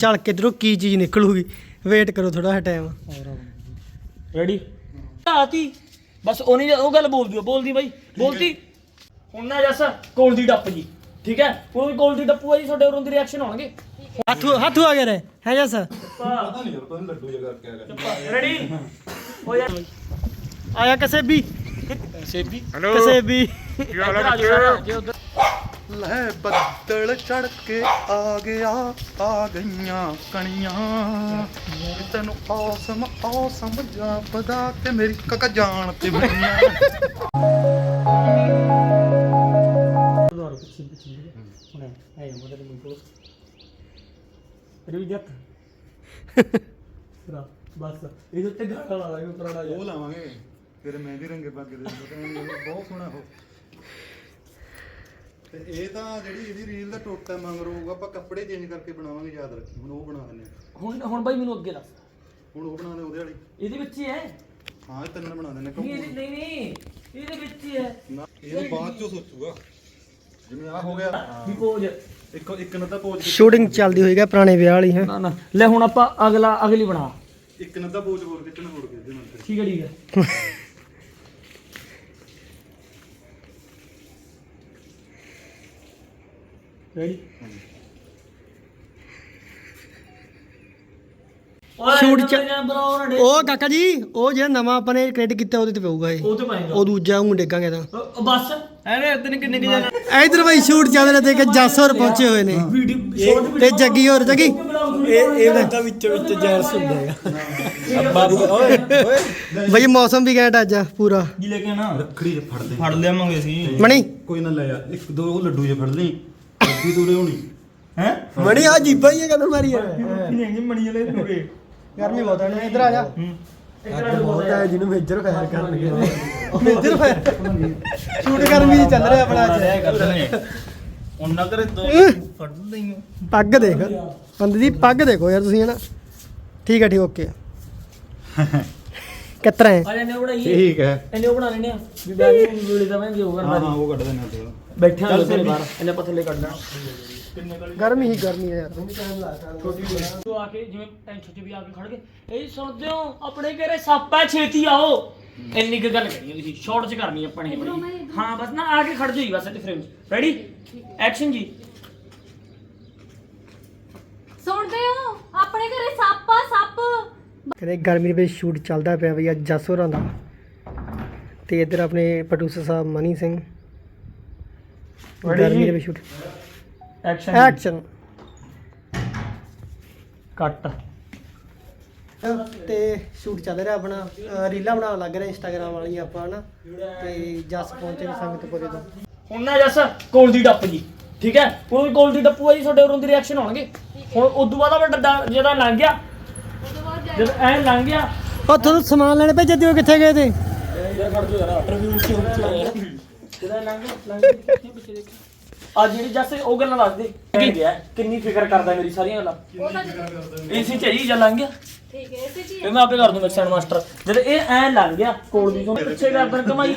ਚੱਲ ਕਿਧਰੋਂ ਕੀ ਚੀਜ਼ ਨਿਕਲੂਗੀ? ਵੇਟ ਕਰੋ ਥੋੜਾ ਜਿਹਾ ਟਾਈਮ ਰੈਡੀ ਆਤੀ ਬਸ ਉਹਨੇ ਉਹ ਗੱਲ ਬੋਲਦੀ ਓ, ਬੋਲਦੀ ਬਾਈ ਬੋਲਦੀ। ਹੁਣ ਨਾ ਜੱਸ ਕੋਲ ਦੀ ਡੱਪ ਜੀ ਠੀਕ ਹੈ? ਕੋਈ ਕੋਲ ਦੀ ਡੱਪੂ ਆ ਜੀ ਤੁਹਾਡੇ ਉਰੋਂ ਦੀ ਰਿਐਕਸ਼ਨ ਹੋਣਗੇ ਹੱਥ ਹੱਥ ਆ ਗਿਆ ਰੇ ਹੈ ਜਸ? ਪਤਾ ਨਹੀਂ ਯਾਰ ਪਤਾ ਲੱਡੂ ਜਿਹਾ ਕਰਕੇ ਆ ਗਿਆ। ਰੈਡੀ ਹੋ ਜਾ। ਆਇਆ ਕਿਸੇ ਵੀ ਸੇਬੀ ਕਿਸੇ ਵੀ ਇੱਧਰ ਆ ਜਾਓ ਜੇ ਉਧਰ ਲੈ ਬੱਦਲ ਚੜ ਕੇ ਆ ਗਿਆ ਆ ਗਈਆਂ ਕਣੀਆਂ। ਤੈਨੂੰ ਔਸਮ ਔਸਮ ਜਾਪਦਾ ਤੇ ਮੇਰੀ ਕਕ ਜਾਣ ਤੇ ਬਣੀਆਂ ਬਸ ਇਹ ਉੱਤੇ ਗਾਣਾ ਲਾ ਲਾਂਗੇ ਪੁਰਾਣਾ ਉਹ ਲਾਵਾਂਗੇ। ਤੇਰੇ ਮਹਿੰਦੀ ਰੰਗੇ ਪੱਗ ਦੇ ਬਹੁਤ ਸੋਹਣਾ ਉਹ। ਤੇ ਇਹ ਤਾਂ ਜਿਹੜੀ ਇਹਦੀ ਰੀਲ ਦਾ ਟੋਟਾ ਮੰਗ ਰਹੂਗਾ ਆਪਾਂ ਕੱਪੜੇ ਚੇਂਜ ਕਰਕੇ ਬਣਾਵਾਂਗੇ ਯਾਦ ਰੱਖੀ ਹੁਣ ਉਹ ਬਣਾ ਆ। ਹੁਣ ਹੁਣ ਬਾਈ ਮੈਨੂੰ ਅੱਗੇ ਦੱਸ। ਹੁਣ ਉਹ ਬਣਾ ਦੇ ਉਹਦੇ ਵਾਲੀ। ਇਹਦੇ ਵਿੱਚ ਹੀ ਹੈ? ਹਾਂ ਇਹ ਤਿੰਨ ਬਣਾ ਦਿੰਦੇ ਨਹੀਂ ਇਹਦੇ ਨਹੀਂ ਨਹੀਂ ਇਹਦੇ ਵਿੱਚ ਹੀ ਹੈ। ਨਾ ਇਹ ਬਾਅਦ ਚੋਂ ਸੋਚੂਗਾ। ਜਿਵੇਂ ਆ ਹੋ ਗਿਆ ਵੀ ਪੋਜ ਇੱਕ ਇੱਕ ਨੱਦਾ ਪੋਜ ਸ਼ੂਟਿੰਗ ਚੱਲਦੀ ਹੋਈ ਹੈ ਪੁਰਾਣੇ ਵਿਆਹ ਵਾਲੀ ਹੈ। ਨਾ ਨਾ ਲੈ ਹੁਣ ਆਪਾਂ ਅਗਲਾ ਅਗਲੀ ਬਣਾ। ਇੱਕ ਨੱਦਾ ਪੋਜ ਹੋਰ ਖਿੱਚਣਾ ਹੋਰ ਕੇ ਇਹਦੇ ਨਾਲ ਤੇ। ਠੀਕ ਹੈ ਠੀਕ ਹੈ। ਰੈਡੀ Shoot ਚ- ਉਹ ਕਾਕਾ ਜੀ ਉਹ ਜਿਹੜਾ ਨਵਾਂ ਆਪਾਂ ਨੇ ਕ੍ਰੈਡਿਟ ਕੀਤਾ ਉਹਦੇ ਤੇ ਪਊਗਾ ਇਹ। ਉਹ ਤੇ ਪਾਏਗਾ। ਉਹ ਦੂਜਾ ਉਹ ਡੇਗਾਂਗੇ ਤਾਂ। ਉਹ ਬਸ। ਐਵੇਂ ਤੈਨੂੰ ਕਿੰਨੇ ਕਿ ਜਾਣਾ ਇਧਰ ਬਾਈ ਸ਼ੂਟ ਚੱਲ ਰਿਹਾ ਤੇ ਕਿ ਜੱਸ ਹੋਰ ਪਹੁੰਚੇ ਹੋਏ ਨੇ। ਤੇ ਜੱਗੀ ਹੋਰ ਜੱਗੀ। ਇਹ ਇਹ ਤਾਂ ਵਿੱਚੋਂ ਵਿੱਚ ਜੈਸ ਹੁੰਦਾ ਹੈਗਾ। ਬਈ ਮੌਸਮ ਵੀ ਘੈਂਟ ਅੱਜ ਪੂਰਾ। ਜੀ ਲੈ ਕੇ ਨਾ ਰੱਖੜੀ ਚ ਫੜਦੇ ਫੜ ਲਿਆਵਾਂਗੇ ਅਸੀਂ। ਮਣੀ? ਕੋਈ ਨਾ ਲੈ ਆ। ਇੱਕ ਦੋ ਉਹ ਲੱਡੂ ਜੇ ਫੜ ਲਈ। ਲੱਡੂ ਤੂੜੇ ਹੋਣੀ ਹੈ? ਮਣੀ ਆ ਜੀਬਾ ਹੀ ਹੈ ਕਦੋਂ ਮਾਰੀ ਹੈ ਨਹੀਂ ਮਣੀ ਵਾਲੇ ਹੋਗੇ ਗਰਮੀ ਬਹੁਤ ਹੈ। ਇੱਧਰ ਆ ਜਾ ਬਹੁਤ ਹੈ ਜਿਹਨੂੰ ਮੇਜਰ ਫਾਇਰ ਕਰਨਗੇ। Major fire. ਸ਼ੂਟ ਗਰਮੀ ਚ ਚੱਲ ਰਿਹਾ ਆਪਣਾ ਅੱਜ। ਕਰਦੇ ਨੇ ਉਹਨਾਂ ਕਰੇ ਦੋ ਫੜ ਲਈ ਪੱਗ ਦੇਖ। ਬੰਦੇ ਦੀ ਪੱਗ ਦੇਖੋ ਯਾਰ ਤੁਸੀਂ ਹਨਾ। ਠੀਕ ਹੈ ਠੀਕ ਓਕੇ ਕਿਤਰਾ ਹੈ? ਠੀਕ ਹੈ। ਇਹਨੇ ਉਹ ਬਣਾ ਲੈਣੇ ਆ। ਵੀ ਬੈਗ ਨੂੰ ਵੇਲੇ ਦਵਾਂਗੇ ਉਹ ਹਾਂ ਕਰਨਾ ਹਾਂ ਉਹ ਕੱਢ ਦੇਣਾ ਤੇ। ਬੈਠੇ ਹਾਂ ਲੋਕਾਂ ਬਾਹਰ ਇਹਨੇ ਆਪਾਂ ਥੱਲੇ ਕੱਢਣਾ। ਗਰਮੀ ਹੀ ਗਰਮੀ ਹੈ ਯਾਰ। ਤੂੰ ਆ ਕੇ ਜਿਵੇਂ ਟੈਂਸ਼ਨ ਚ ਵੀ ਆ ਕੇ ਖੜ ਗਏ। ਇਹ ਸੁਣਦੇ ਹੋ ਆਪਣੇ ਘਰੇ ਸੱਪ ਹੈ ਛੇਤੀ ਆਓ। ਇੰਨੀ ਕੁ ਗੱਲ ਕਰੀ ਤੁਸੀਂ। ਸ਼ਾਰਟ ਚ ਕਰਨੀ ਆਪਾਂ ਨੇ। ਹਾਂ ਬਸ ਨਾ ਆ ਕੇ ਖੜ ਜਾਈ ਬਸ ਇੱਥੇ ਫਰੇਮ ਚ। ਰੈਡੀ ਐਕਸ਼ਨ ਜੀ। ਸੁਣਦੇ ਹੋ? ਆਪਣੇ ਘਰੇ ਸੱਪ ਆ ਸੱਪ। ਕਹਿੰਦੇ ਗਰਮੀ ਦੇ ਵਿੱਚ ਸ਼ੂਟ ਚੱਲਦਾ ਪਿਆ ਬਈ ਅੱਜ ਜਸ ਹੋਰਾਂ ਦਾ। ਤੇ ਇੱਧਰ ਆਪਣੇ ਪ੍ਰੋਡਿਊਸਰ ਸਾਹਿਬ ਮਨੀ ਸਿੰਘ। ਗਰਮੀ ਦੇ ਵਿੱਚ ਸ਼ੂਟ। ਐਕਸ਼ਨ ਐਕਸ਼ਨ ਕੱਟ ਤੇ ਸ਼ੂਟ ਚੱਲ ਰਿਹਾ ਆਪਣਾ। ਰੀਲਾਂ ਬਣਾਉਣ ਲੱਗ ਰਹੇ ਇੰਸਟਾਗ੍ਰਾਮ ਵਾਲੀਆਂ ਆਪਾਂ ਹਨਾ। ਤੇ ਜਸ ਪਹੁੰਚੇ ਨੇ ਸੰਗਤਪੁਰੇ ਤੋਂ। ਹੁਣ ਨਾ ਜੱਸ ਕੋਲ ਦੀ ਡੱਪ ਜੀ ਠੀਕ ਹੈ? ਕੋਈ ਕੋਲ ਦੀ ਡੱਪੂ ਆ ਜੀ ਤੁਹਾਡੇ ਉਰੋਂ ਦੀ ਰਿਐਕਸ਼ਨ ਹੋਣਗੇ ਹੁਣ ਉਦੋਂ ਬਾਅਦ ਆਪਾਂ ਜਦੋਂ ਲੰਘ ਗਿਆ ਜਦੋਂ ਐ ਲੰਘ ਗਿਆ ਉਹ ਤੁਹਾਨੂੰ ਸਮਾਨ ਲੈਣੇ ਭੇਜੇ ਤੇ ਉਹ ਕਿੱਥੇ ਗਏ ਤੇ? ਜਿਹੜਾ ਲੰਘ ਲੰਘ ਪਿੱਛੇ ਦੇਖ। ਆ ਜਿਹੜੀ ਜੱਸ ਉਹ ਗੱਲਾਂ ਦੱਸ ਦੇ ਕੀ ਗਿਆ ਕਿੰਨੀ ਫਿਕਰ ਕਰਦਾ ਮੇਰੀ ਸਾਰੀਆਂ ਗੱਲਾਂ? ਉਹ ਤਾਂ ਇਸੇ ਚ ਹੀ ਜਾਂ ਲੰਘ ਗਿਆ? ਠੀਕ ਹੈ ਇਸੇ ਚ ਹੀ ਇਹ ਮੈਂ ਆਪੇ ਕਰ ਦੂੰ ਮਿਕਸਰ ਮਾਸਟਰ। ਜਦ ਇਹ ਐ ਲੰਘ ਗਿਆ ਕੋਲ ਦੀ ਤੋਂ ਪਿੱਛੇ ਗਰਦਨ ਕਮਾਈ।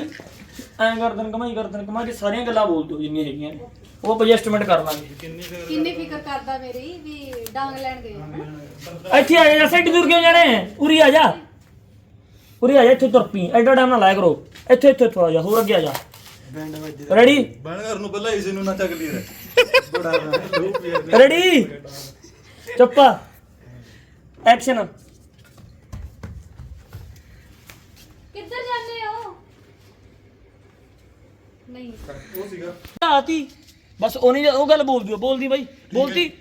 ਐ ਗਰਦਨ ਕਮਾਈ ਗਰਦਨ ਕਮਾਈ ਕੇ ਸਾਰੀਆਂ ਗੱਲਾਂ ਬੋਲ ਦਿਓ ਜਿੰਨੀਆਂ ਹੈਗੀਆਂ ਨੇ। ਉਹ ਐਡਜਸਟਮੈਂਟ ਕਰ ਲਾਂਗੇ। ਕਿੰਨੀ ਫਿਕਰ ਕਰਦਾ ਮੇਰੀ ਵੀ ਡਾਂਗ ਲੈਣ ਗਏ? ਇੱਥੇ ਆ ਜਾ ਸਾਈਡ ਦੂਰ ਕਿਉਂ ਜਾਣੇ ਉਰੀ ਆ ਜਾ। ਉਰੀ ਆ ਜਾ ਇੱਥੇ ਤੁਰ ਪੀ। ਐਡਾ ਟਾਈਮ ਨਾ ਲਾਇਆ ਕਰੋ। ਇੱਥੇ ਇੱਥੇ ਇੱਥੋਂ ਆ ਜਾ ਹੋਰ ਅੱਗੇ ਆ ਜਾ। ਰੈਡੀ ਬਣ ਘਰ ਨੂੰ ਪਹਿਲਾਂ ਇਸੇ ਨੂੰ ਨਾ ਚੱਕ ਲਈ ਰੇ ਬੜਾ ਰੈਡੀ ਚੱਪਾ। ਐਕਸ਼ਨ ਕਿੱਧਰ ਜਾਂਦੇ ਹੋ ਨਹੀਂ ਉਹ ਸੀਗਾ ਆਤੀ ਬਸ ਉਹਨੇ ਉਹ ਗੱਲ ਬੋਲਦੀ ਓ, ਬੋਲਦੀ ਬਾਈ ਬੋਲਦੀ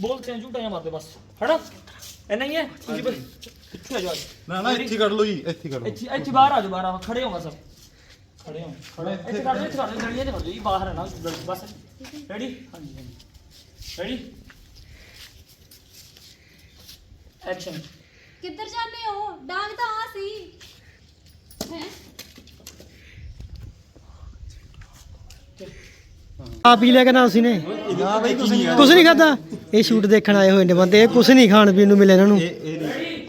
ਬੋਲ ਤੇ ਝੂਟਾ ਜਾਂ ਮਾਰਦੇ ਬਸ ਹਨਾ ਇੰਨਾ ਹੀ ਹੈ ਤੁਸੀਂ ਬਸ ਪਿੱਛੇ ਆ ਜਾਓ ਨਾ ਨਾ ਇੱਥੇ ਕੱਢ ਲਓ ਜੀ ਇੱਥੇ ਕੱਢ ਲਓ ਇੱਥੇ ਇੱਥੇ ਬਾਹਰ ਆ ਜਾਓ ਬਾਹਰ ਆ ਖੜੇ ਹੋਗਾ ਸਭ ਖੜੇ ਹੋ ਖੜੇ ਇੱਥੇ ਕਰ ਦਿਓ ਇੱਥੇ ਕਰ ਦਿਓ ਗਲੀਆਂ 'ਚ ਕਰ ਦਿਓ ਜੀ ਬਾਹਰ ਹੈ ਨਾ ਬਸ ਰੈਡੀ ਹਾਂਜੀ ਹਾਂਜੀ ਰੈਡੀ ਐਕਸ਼ਨ ਕਿੱਧਰ ਜਾਂਦੇ ਹੋ ਡਾਂਗ ਤਾਂ ਆ ਸੀ ਹੈ ਆ ਪੀ ਲਿਆ ਕਿ ਨਾ ਤੁਸੀਂ ਨੇ। ਨਾ ਬਈ ਕੁਝ ਨਹੀਂ ਖਾਦਾ ਇਹ ਸ਼ੂਟ ਦੇਖਣ ਆਏ ਹੋਏ ਨੇ ਬੰਦੇ ਇਹ ਕੁਝ ਨਹੀਂ ਖਾਣ ਪੀਣ ਨੂੰ ਮਿਲਿਆ ਇਹਨਾਂ ਨੂੰ।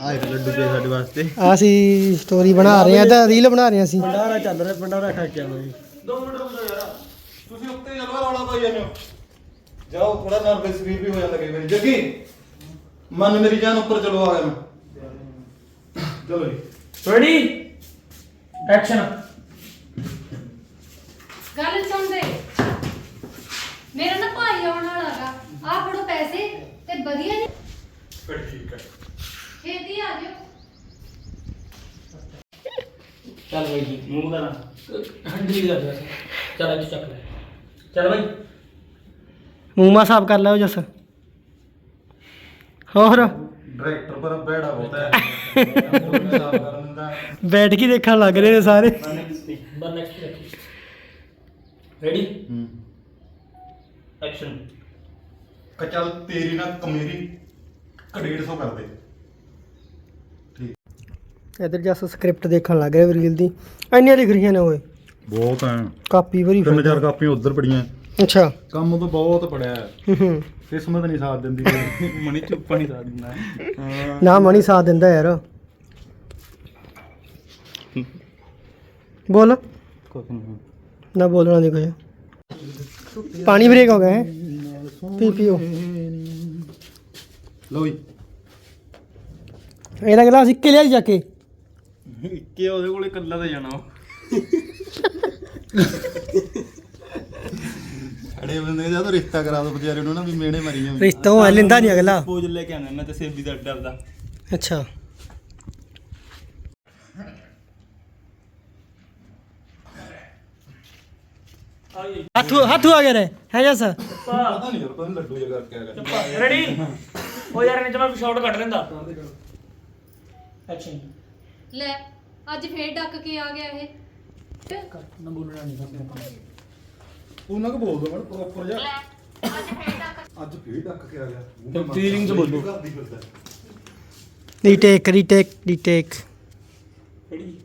ਆਏ ਲੱਡੂ ਪਏ ਸਾਡੇ ਵਾਸਤੇ। ਆ ਅਸੀਂ ਸਟੋਰੀ ਬਣਾ ਰਹੇ ਆ ਤਾਂ ਰੀਲ ਬਣਾ ਰਹੇ ਸੀ ਭੰਡਾਰਾ ਚੱਲ ਰਿਹਾ ਭੰਡਾਰਾ ਖਾ ਕੇ ਆਵਾਂਗੇ। ਦੋ ਮਿੰਟ ਰੁਕ ਯਾਰ। ਤੁਸੀਂ ਉੱਤੇ ਚਲੋ ਰੌਲਾ ਪਾਈ ਜਾਂਦੇ ਹੋ। ਜਾਓ ਥੋੜਾ ਨਰਵਸ ਫੀਲ ਵੀ ਹੋ ਜਾਂਦਾ ਕਈ ਵਾਰੀ। ਜੱਗੀ ਮਨ ਮੇਰੀ ਜਾਨ ਉੱਪਰ ਚਲੋ ਆ ਗਿਆ ਮੈਂ। ਚਲੋ ਜੀ। ਰੈਡੀ ਐਕਸ਼ਨ ਗੱਲ ਸੁਣਦੇ। ਮੇਰਾ ਨਾ ਭਾਈ ਆਉਣ ਵਾਲਾ ਹੈਗਾ। ਆ ਫੜੋ ਪੈਸੇ ਤੇ ਵਧੀਆ ਜੀ। ਫਿਰ ਠੀਕ ਹੈ। ਛੇਤੀ ਆ ਜਿਓ। ਚੱਲ ਬਾਈ ਜੀ ਮੂੰਹ ਕਰਾਂ ਹੰਡੀ ਦਾ ਦੱਸ ਚੱਲ ਇੱਥੇ ਚੱਕ ਲੈ। ਚੱਲ ਬਾਈ। ਮੂੰਹ ਸਾਫ਼ ਕਰ ਲਿਓ ਜਸ। ਹੋਰ? ਡਾਇਰੈਕਟਰ ਪਰ ਬੈੜਾ ਹੁੰਦਾ ਹੈ। ਕਰ ਬੈਠ ਕੇ ਦੇਖਣ ਲੱਗ ਰਹੇ ਨੇ ਸਾਰੇ। ਬਸ ਨੈਕਸਟ ਰੱਖੀ। ਰੈਡੀ ਹੂੰ। ਐਕਸ਼ਨ ਕਚਲ ਤੇਰੀ ਨਾ ਕਮੇਰੀ 150 ਕਰ ਦੇ। ਇਧਰ ਜਸ ਸਕ੍ਰਿਪਟ ਦੇਖਣ ਲੱਗ ਰਿਹਾ ਰੀਲ ਦੀ। ਇੰਨੀਆਂ ਲਿਖ ਰਹੀਆਂ ਨੇ ਓਏ। ਬਹੁਤ ਹੈ ਕਾਪੀ ਭਰੀ ਤਿੰਨ ਚਾਰ ਕਾਪੀਆਂ ਉਧਰ ਪੜੀਆਂ ਅੱਛਾ। ਕੰਮ ਤਾਂ ਬਹੁਤ ਪੜਿਆ ਹੈ ਕਿਸਮਤ ਨਹੀਂ ਸਾਥ ਦਿੰਦੀ। ਮਣੀ ਚੁੱਪਾ ਨਹੀਂ ਸਾਥ ਦਿੰਦਾ। ਹਾਂ। ਨਾ ਮਣੀ ਸਾਥ ਦਿੰਦਾ ਯਾਰ। ਬੋਲ। ਨਾ ਬੋਲਣਾ ਨਹੀਂ ਕੁਝ ਪਾਣੀ ਬ੍ਰੇਕ ਹੋ ਗਿਆ ਹੈ। ਪੀ ਪੀਓ ਲੋ ਜੀ। ਇਹਦਾ ਗਲਾਸ ਇੱਕੇ ਲਿਆ ਜਾ ਕੇ। ਇੱਕੇ ਉਹਦੇ ਕੋਲੇ ਕੱਲਾ ਤਾਂ ਜਾਣਾ ਅੜੇ ਬੰਦੇ ਜਦੋਂ ਰਿਸ਼ਤਾ ਕਰਾ ਦੋ ਵਿਚਾਰੇ ਨੂੰ ਨਾ ਵੀ ਮੇਣੇ ਮਰੀ ਜਾਂਦੇ। ਰਿਸ਼ਤਾ ਉਹ ਲੈਂਦਾ ਨਹੀਂ ਅਗਲਾ। ਪੋਜ ਲੈ ਕੇ ਆਣਾ ਮੈਂ ਤੇ ਸੇਬੀ ਦਾ ਅੱਡਾ ਦਾ ਅੱਛਾ। ਹੱਥ ਹੱਥ ਆ ਗਿਆ ਰੇ ਹੈ ਜਸ ਪਤਾ ਨਹੀਂ ਯਾਰ ਪਤਾ ਨੀ ਲੱਡੂ ਜਿਹਾ ਕਰਕੇ ਆ ਗਿਆ। ਰੈਡੀ ਉਹ ਯਾਰ ਇਹਨੇ ਚਮਾ ਸ਼ਾਟ ਕੱਢ ਲੈਂਦਾ। ਐਕਸ਼ਨ ਲੈ ਅੱਜ ਫੇਰ ਡੱਕ ਕੇ ਆ ਗਿਆ ਇਹ। ਨਾ ਬੋਲਣਾ ਨਹੀਂ ਉਹਨਾਂ ਕੋ ਬੋਲ ਦੋ ਮੜ ਪ੍ਰੋਪਰ ਜਾ। ਅੱਜ ਫੇਰ ਡੱਕ ਕੇ ਆ ਗਿਆ। ਫੀਲਿੰਗ ਚ ਬੋਲੋ। ਕਰਦੀ ਫਿਰਦਾ। Retake retake retake ready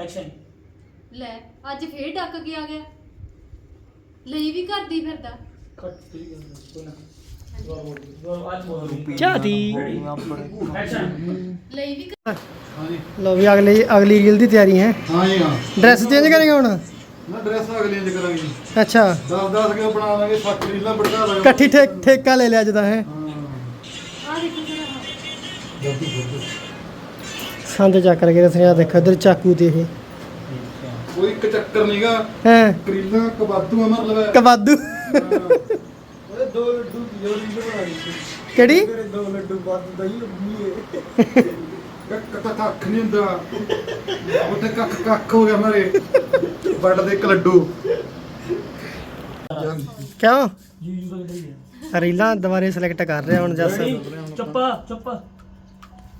action ਲੈ ਅੱਜ ਫੇਰ ਡੱਕ ਕੇ ਆ ਗਿਆ। ਲਈ ਵੀ ਕਰਦੀ ਫਿਰਦਾ। ਕੱਟ ਤੇ ਕੋਈ ਨਾ। ਅੱਜ ਬੋਲ ਚਾਦੀ ਐਕਸ਼ਨ ਲਈ ਵੀ ਕਰ- ਹਾਂਜੀ। ਲੋ ਵੀ ਅਗਲੀ ਅਗਲੀ ਰੀਲ ਦੀ ਤਿਆਰੀ ਹੈ। ਹਾਂ ਜੀ ਹਾਂ। ਡਰੈਸ ਚੇਂਜ ਕਰੇਗਾ ਹੁਣ? ਨਾ ਡਰੈਸ ਅਗਲੀਆਂ ਚ ਕਰਾਂਗੇ। ਅੱਛਾ। 10 10 ਕੇ ਬਣਾ ਲਾਂਗੇ 60 ਰੀਲਾਂ ਬੜਕਾ ਲਾਂਗੇ। ਇਕੱਠੀ ਠੇਕ ਠੇਕਾ ਲੈ ਲਿਆ ਜਦਾ ਹੈ। ਆ ਦੇਖੋ ਜਰਾ। ਸੰਦ ਚੱਕ ਕੇ ਰਸਨਿਆ ਦੇਖੋ ਇਧਰ ਚਾਕੂ ਤੇ ਇਹ। ਕੋਈ ਇੱਕ ਚੱਕਰ ਨਹੀਂਗਾ ਹੈ। ਕਰੀਲਾਂ ਕਬਾਦੂ ਅਮਰ ਲਵਾ ਕਬਾਦੂ ਓਏ ਦੋ ਲੱਡੂ ਦੀ ਜੋੜੀ ਬਣਾ ਲਈ ਕਿਹੜੀ? ਦੋ ਲੱਡੂ ਬਾਦ ਦਹੀਂ ਲੱਗੀ ਕੱਕ ਕੱਕ ਕੱਖ ਨਹੀਂ ਹੁੰਦਾ। ਉੱਥੇ ਕੱਖ ਕੱਖ ਹੋ ਗਿਆ ਮਾਰੇ। ਵੱਡ ਦੇ ਇੱਕ ਲੱਡੂ। ਕਿਉਂ? ਜੀ ਜੀ ਦਾ ਕਿਹੜਾ ਰੀਲਾਂ ਦੁਬਾਰੇ ਸਿਲੈਕਟ ਕਰ ਰਿਹਾ ਹੁਣ ਜੱਸ। ਚੁੱਪ ਚੁੱਪ।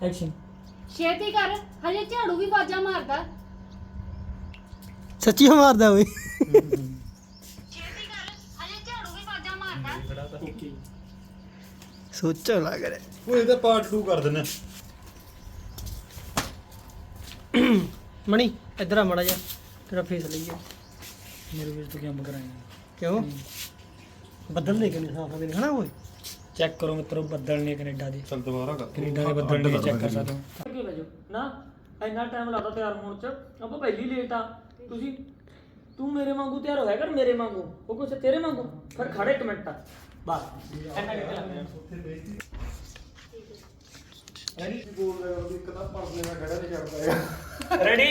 ਐਕਸ਼ਨ ਛੇਤੀ ਕਰ। ਹਜੇ ਝਾੜੂ ਵੀ ਬਾਜਾ ਮਾਰਦਾ। ਸੱਚੀ ਮਾਰਦਾ ਓਏ। ਛੇਤੀ ਕਰ ਹਜੇ ਝਾੜੂ ਵੀ ਬਾਜਾ ਮਾਰਦਾ ਸੋਚੋ ਲੱਗ ਰਿਹਾ। ਓਏ ਇਹਦਾ ਪਾਰਟ 2 ਕਰ ਦਿੰਨੇ ਮਣੀ ਇਧਰ ਆ ਮੜਾ ਜਾ ਤੇਰਾ ਫੇਸ ਲਈਏ। ਮੇਰੇ ਵੀਰ ਤੋਂ ਕੰਮ ਕਰਾਂਗੇ ਕਿਉਂ? ਬੱਦਲ ਦੇ ਕੇ ਨਹੀਂ ਸਾਫ਼ ਹੋਵੇ ਹਨਾ ਓਏ? ਚੈੱਕ ਕਰੋ ਮਿੱਤਰੋ ਬੱਦਲ ਨੇ ਕੈਨੇਡਾ ਦੇ। ਚੱਲ ਦੁਬਾਰਾ ਕਰ। ਕੈਨੇਡਾ ਦੇ ਬੱਦਲ ਨੇ ਚੈੱਕ ਕਰ ਸਕਦੇ ਹੋ। ਕਿਉਂ ਲੈ ਜਾਓ। ਨਾ ਇੰਨਾ ਟਾਈਮ ਲੱਗਦਾ ਤਿਆਰ ਹੋਣ ਚ। ਆਪਾਂ ਪਹਿਲੀ ਲੇਟ ਆ। ਤੁਸੀਂ ਤੂੰ ਮੇਰੇ ਵਾਂਗੂ ਤਿਆਰ ਹੋਇਆ ਕਰ ਮੇਰੇ ਵਾਂਗੂ ਉਹ ਕੁਛ ਤੇਰੇ ਵਾਂਗੂ? ਫਿਰ ਖੜੇ ਇੱਕ ਮਿੰਟ। ਬਸ। ਇੰਨਾ ਕਿੱਥੇ ਲੱਗਦਾ ਇੱਕ ਤਾਂ ਪਰਲੇ ਦਾ ਖੜਾ ਨਹੀਂ ਛੱਡਦਾ ਰੈਡੀ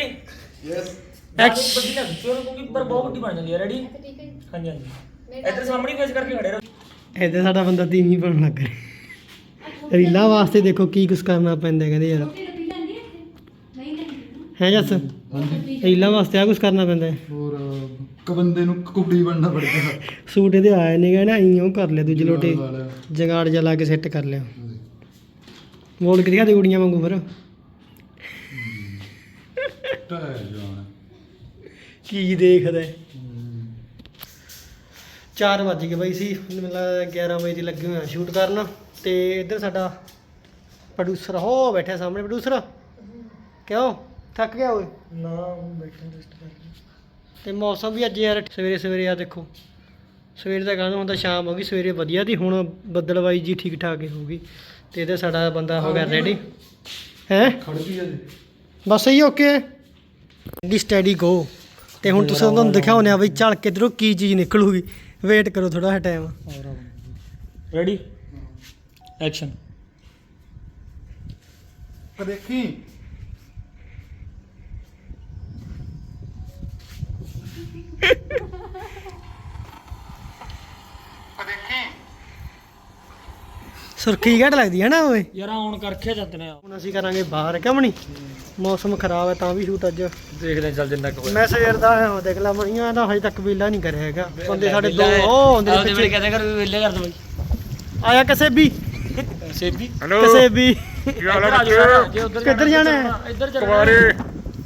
ਯੈਸ ਐਕਸ਼ਨ ਵੱਡੀ ਲੱਗ ਚੋਰ ਕਿਉਂਕਿ ਪਰ ਬਹੁਤ ਵੱਡੀ ਬਣ ਜਾਂਦੀ ਹੈ। ਰੈਡੀ ਠੀਕ ਹੈ ਜੀ। ਹਾਂਜੀ ਹਾਂਜੀ। ਇੱਧਰ ਸਾਹਮਣੇ ਫੇਸ ਕਰਕੇ ਖੜੇ ਰਹੋ। ਇੱਧਰ ਸਾਡਾ ਬੰਦਾ ਤੀਵੀਂ ਬਣਨ ਲੱਗ ਰਿਹਾ। ਰੀਲਾਂ ਵਾਸਤੇ ਦੇਖੋ ਕੀ ਕੁਛ ਕਰਨਾ ਪੈਂਦਾ ਕਹਿੰਦੇ ਯਾਰ। ਨਹੀਂ ਹੈ ਜੱਸ? ਰੀਲਾਂ ਵਾਸਤੇ ਆ ਕੁਛ ਕਰਨਾ ਪੈਂਦਾ ਹੈ? ਹੋਰ ਇੱਕ ਬੰਦੇ ਨੂੰ ਕੁਬੜੀ ਬਣਨਾ ਪੜਦਾ ਸੂਟ ਇਹਦੇ ਆਏ ਨਹੀਂ ਗਏ ਨਾ ਆਈ ਉਹ ਕਰ ਲਿਆ ਦੂਜੇ ਲੋਟੇ। ਜਗਾੜ ਜਾ ਲਾ ਕੇ ਸੈੱਟ ਕਰ ਲਿਆ। ਮੋੜ ਕੇ ਦਿਖਾ ਦੇ ਕੁੜੀਆਂ ਵਾਂਗੂ ਫਿਰ। ਜਾਣ। ਕੀ ਦੇਖਦਾ 4 ਵੱਜ ਗਏ ਬਾਈ ਸੀ ਮੈਨੂੰ ਲੱਗਦਾ 11 ਵਜੇ ਦੀ ਲੱਗੇ ਹੋਏ ਆ ਸ਼ੂਟ ਕਰਨ। ਤੇ ਇੱਧਰ ਸਾਡਾ ਪ੍ਰੋਡਿਊਸਰ ਹੋ ਬੈਠਾ ਸਾਹਮਣੇ ਪ੍ਰੋਡਿਊਸਰ ਕਿਉਂ? ਥੱਕ ਗਿਆ ਓਏ? ਨਾ ਬੈਠੇ ਰੈਸਟ ਕਰ ਤੇ ਮੌਸਮ ਵੀ ਅੱਜ ਯਾਰ ਸਵੇਰੇ ਸਵੇਰੇ ਆ ਦੇਖੋ। ਸਵੇਰ ਦਾ ਗਾਣਾ ਹੁੰਦਾ ਸ਼ਾਮ ਹੋ ਗਈ ਸਵੇਰੇ ਵਧੀਆ ਦੀ ਹੁਣ ਬੱਦਲਵਾਈ ਜੀ ਠੀਕ ਠਾਕ ਹੀ ਹੋਊਗੀ। ਤੇ ਇਹਦੇ ਸਾਡਾ ਬੰਦਾ ਹੋ ਗਿਆ ਰੈਡੀ ਹੈ? ਬਸ ਸਹੀ ਓਕੇ ਦੀ ਸਟੱਡੀ ਗੋ ਤੇ ਹੁਣ ਤੁਸੀਂ ਤੁਹਾਨੂੰ ਦਿਖਾਉਣੇ ਆ ਬਈ ਝਲ ਕੇ ਇਧਰੋਂ ਕੀ ਚੀਜ਼ ਨਿਕਲੂਗੀ। ਵੇਟ ਕਰੋ ਥੋੜਾ ਜਿਹਾ ਟਾਈਮ ਰੈਡੀ ਐਕਸ਼ਨ ਦੇਖੀ ਸੁਰਖੀ ਘਟ ਲੱਗਦੀ ਹੈ ਨਾ ਓਏ। ਯਾਰ ਆਉਣ ਕਰਕੇ ਜਾਂਦੇ ਨੇ ਹੁਣ ਅਸੀਂ ਕਰਾਂਗੇ ਬਾਹਰ ਕਿਉਂ ਨਹੀਂ ਮੌਸਮ ਖਰਾਬ ਹੈ ਤਾਂ ਵੀ ਸ਼ੂਟ ਅੱਜ। ਦੇਖਦੇ ਚੱਲ ਜਿੰਨਾ ਕੁ ਮੈਂ ਸਵੇਰ ਦਾ ਆਇਆ ਹਾਂ, ਦੇਖ ਲਾ ਮਣੀਆਂ ਦਾ ਹਜੇ ਤੱਕ ਵੇਲਾ ਨਹੀਂ ਕਰਿਆ ਹੈਗਾ। ਬੰਦੇ ਸਾਡੇ ਦੋ ਉਹ ਹੁੰਦੇ ਨੇ ਪਿੱਛੇ। ਕਹਿੰਦੇ ਕਰ ਵੇਲੇ ਕਰ ਦੋ ਬਾਈ। ਆਇਆ ਕਿਸੇ ਵੀ ਸੇਬੀ ਕਿਸੇ ਵੀ ਆ ਯਾਰ, ਜੇ ਉੱਧਰ ਕਿੱਧਰ ਜਾਣਾ ਹੈ? ਇੱਧਰ ਚੱਲਣਾ।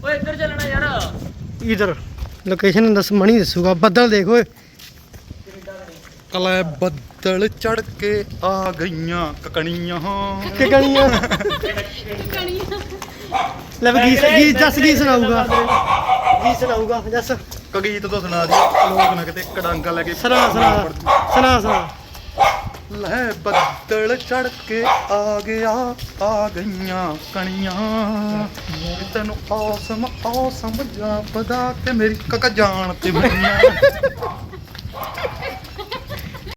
ਓਏ ਇੱਧਰ ਚੱਲਣਾ ਯਾਰ। ਇਧਰ। ਲੋਕੇਸ਼ਨ ਦੱਸ ਮਣੀ ਦੱਸੂਗਾ। ਬੱਦਲ ਦੇਖ ਓਏ। ਕਲੇ ਬੱਦਲ ਚੜ ਕੇ ਆ ਗਈਆਂ ਕਕਣੀਆਂ। ਕਿ ਕਣੀਆਂ ਲੈ ਵੀ ਗੀਤ ਗੀਤ ਜਸ ਗੀਤ ਸੁਣਾਊਗਾ। ਗੀਤ ਸੁਣਾਊਗਾ ਜਸ। ਕਗੀਤ ਤੋਂ ਸੁਣਾ ਦੀ ਲੋਕ ਨਾ ਕਿਤੇ ਕੜਾਂਗਾ ਲੈ ਕੇ ਸੁਣਾ ਸੁਣਾ ਸੁਣਾ ਸੁਣਾ। ਲੈ ਬੱਦਲ ਚੜ ਕੇ ਆ ਗਿਆ ਆ ਗਈਆਂ ਕਣੀਆਂ। ਤੈਨੂੰ ਔਸਮ ਔਸਮ ਜਾਪਦਾ ਕਿ ਮੇਰੀ ਕਕ ਜਾਣ ਤੇ ਬਣੀਆਂ